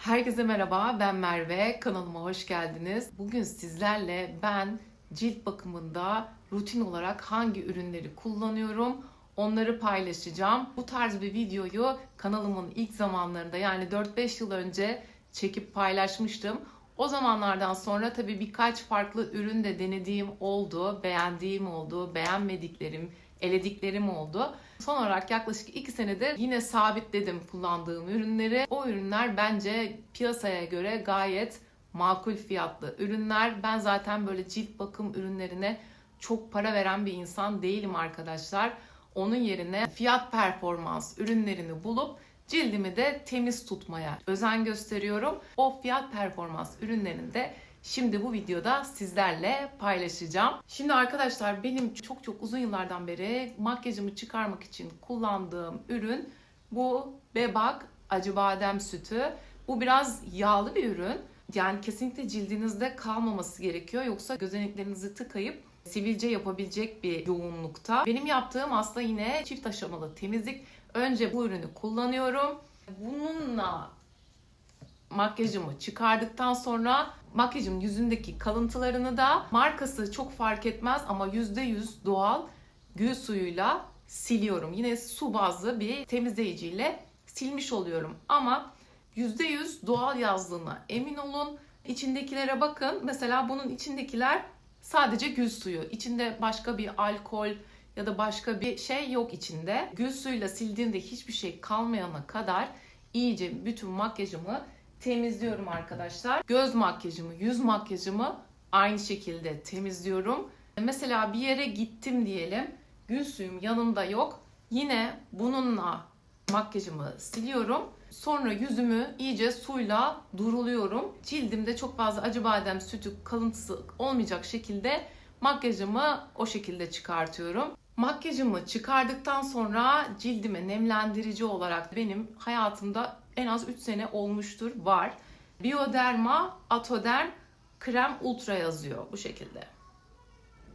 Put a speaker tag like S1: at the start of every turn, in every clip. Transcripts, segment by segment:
S1: Herkese merhaba, ben Merve. Kanalıma hoş geldiniz. Bugün sizlerle ben cilt bakımında rutin olarak hangi ürünleri kullanıyorum onları paylaşacağım. Bu tarz bir videoyu kanalımın ilk zamanlarında yani 4-5 yıl önce çekip paylaşmıştım. O zamanlardan sonra tabii birkaç farklı ürün de denediğim oldu, beğendiğim oldu, beğenmediklerim, elediklerim oldu. Son olarak yaklaşık 2 senedir yine sabitledim kullandığım ürünleri. O ürünler bence piyasaya göre gayet makul fiyatlı ürünler. Ben zaten böyle cilt bakım ürünlerine çok para veren bir insan değilim arkadaşlar. Onun yerine fiyat performans ürünlerini bulup cildimi de temiz tutmaya özen gösteriyorum. O fiyat performans ürünlerini de Şimdi bu videoda sizlerle paylaşacağım. Şimdi arkadaşlar benim çok çok uzun yıllardan beri makyajımı çıkarmak için kullandığım ürün bu Bebak Acı Badem Sütü. Bu biraz yağlı bir ürün. Yani kesinlikle cildinizde kalmaması gerekiyor. Yoksa gözeneklerinizi tıkayıp sivilce yapabilecek bir yoğunlukta. Benim yaptığım aslında yine çift aşamalı temizlik. Önce bu ürünü kullanıyorum. Bununla makyajımı çıkardıktan sonra makyajım yüzündeki kalıntılarını da markası çok fark etmez ama %100 doğal gül suyuyla siliyorum. Yine su bazlı bir temizleyiciyle silmiş oluyorum. Ama %100 doğal yazdığına emin olun. İçindekilere bakın. Mesela bunun içindekiler sadece gül suyu. İçinde başka bir alkol ya da başka bir şey yok içinde. Gül suyuyla sildiğimde hiçbir şey kalmayana kadar iyice bütün makyajımı temizliyorum arkadaşlar. Göz makyajımı, yüz makyajımı aynı şekilde temizliyorum. Mesela bir yere gittim diyelim. Gül suyum yanımda yok. Yine bununla makyajımı siliyorum. Sonra yüzümü iyice suyla duruluyorum. Cildimde çok fazla acı badem sütü kalıntısı olmayacak şekilde makyajımı o şekilde çıkartıyorum. Makyajımı çıkardıktan sonra cildime nemlendirici olarak benim hayatımda en az 3 sene olmuştur var. Bioderma Atoderm Krem Ultra yazıyor bu şekilde.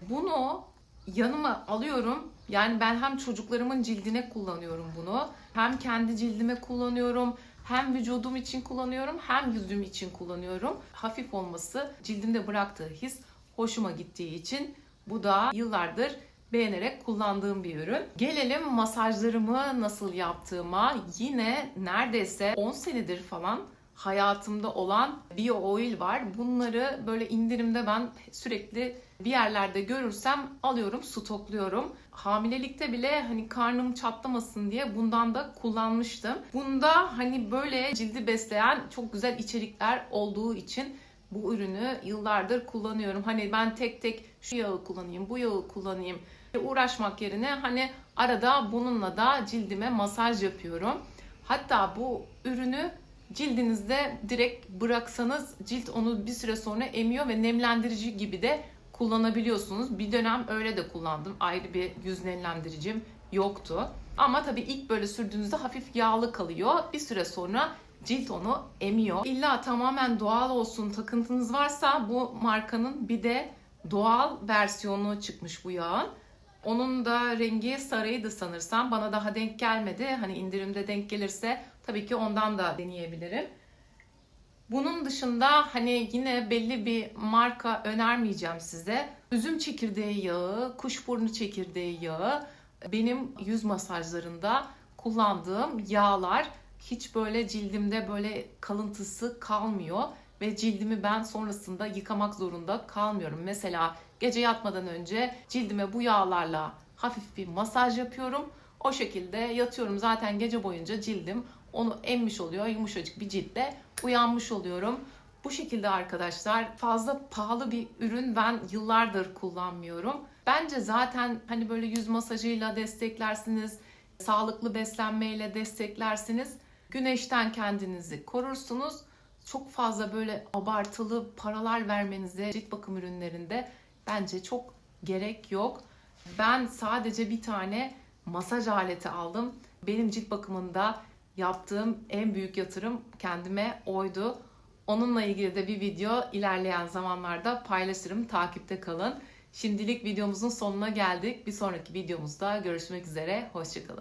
S1: Bunu yanıma alıyorum. Yani ben hem çocuklarımın cildine kullanıyorum bunu. Hem kendi cildime kullanıyorum. Hem vücudum için kullanıyorum hem yüzüm için kullanıyorum. Hafif olması cildimde bıraktığı his hoşuma gittiği için bu da yıllardır beğenerek kullandığım bir ürün. Gelelim masajlarımı nasıl yaptığıma. Yine neredeyse 10 senedir falan hayatımda olan Bio Oil var. Bunları böyle indirimde ben sürekli bir yerlerde görürsem alıyorum, stokluyorum. Hamilelikte bile hani karnım çatlamasın diye bundan da kullanmıştım. Bunda hani böyle cildi besleyen çok güzel içerikler olduğu için bu ürünü yıllardır kullanıyorum. Hani ben tek tek şu yağı kullanayım, bu yağı kullanayım uğraşmak yerine hani arada bununla da cildime masaj yapıyorum. Hatta bu ürünü cildinizde direkt bıraksanız cilt onu bir süre sonra emiyor ve nemlendirici gibi de kullanabiliyorsunuz. Bir dönem öyle de kullandım. Ayrı bir yüz nemlendiricim yoktu. Ama tabii ilk böyle sürdüğünüzde hafif yağlı kalıyor. Bir süre sonra cilt onu emiyor. İlla tamamen doğal olsun takıntınız varsa bu markanın bir de doğal versiyonu çıkmış bu yağın. Onun da rengi sarıydı sanırsam. Bana daha denk gelmedi. Hani indirimde denk gelirse tabii ki ondan da deneyebilirim. Bunun dışında hani yine belli bir marka önermeyeceğim size. Üzüm çekirdeği yağı, kuşburnu çekirdeği yağı benim yüz masajlarında kullandığım yağlar hiç böyle cildimde böyle kalıntısı kalmıyor ve cildimi ben sonrasında yıkamak zorunda kalmıyorum. Mesela gece yatmadan önce cildime bu yağlarla hafif bir masaj yapıyorum. O şekilde yatıyorum. Zaten gece boyunca cildim onu emmiş oluyor. Yumuşacık bir ciltle uyanmış oluyorum. Bu şekilde arkadaşlar fazla pahalı bir ürün ben yıllardır kullanmıyorum. Bence zaten hani böyle yüz masajıyla desteklersiniz, sağlıklı beslenmeyle desteklersiniz. Güneşten kendinizi korursunuz çok fazla böyle abartılı paralar vermenize cilt bakım ürünlerinde bence çok gerek yok. Ben sadece bir tane masaj aleti aldım. Benim cilt bakımında yaptığım en büyük yatırım kendime oydu. Onunla ilgili de bir video ilerleyen zamanlarda paylaşırım. Takipte kalın. Şimdilik videomuzun sonuna geldik. Bir sonraki videomuzda görüşmek üzere. Hoşçakalın.